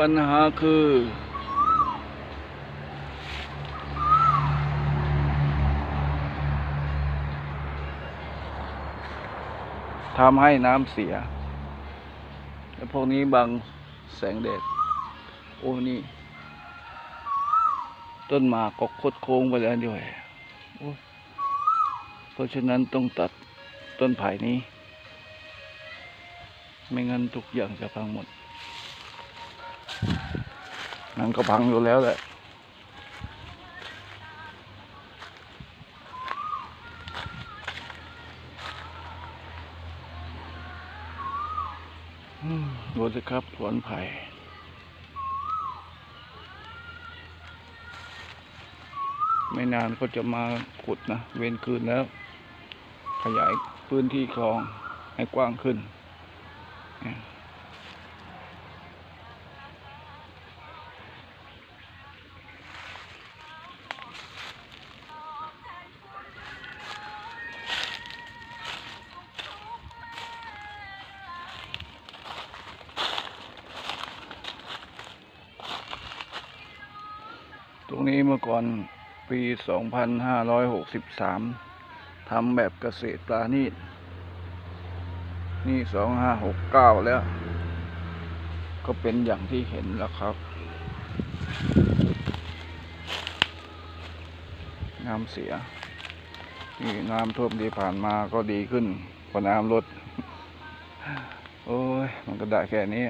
ปัญหาคือ ทำให้น้ำเสีย แล้วพวกนี้บังแสงแดด โอ้นี่ ต้นหมากก็คดโค้งไปแล้วด้วย เพราะฉะนั้นต้องตัดต้นไผ่นี้ ไม่งั้นทุกอย่างจะพังหมด มันก็พังอยู่แล้วแหละดูสิครับสวนไผ่ไม่นานก็จะมาขุดนะ เว้นคืนแล้ว ขยายพื้นที่คลองให้กว้างขึ้น ตรงนี้เมื่อก่อนปี 2563 ทำแบบเกษตรปลาณีตนี่ 2569 แล้ว ก็เป็นอย่างที่เห็นแล้วครับ น้ำเสีย นี่น้ำท่วมที่ผ่านมาก็ดีขึ้นพอน้ำลด โอ้ย มันก็ได้แค่นี้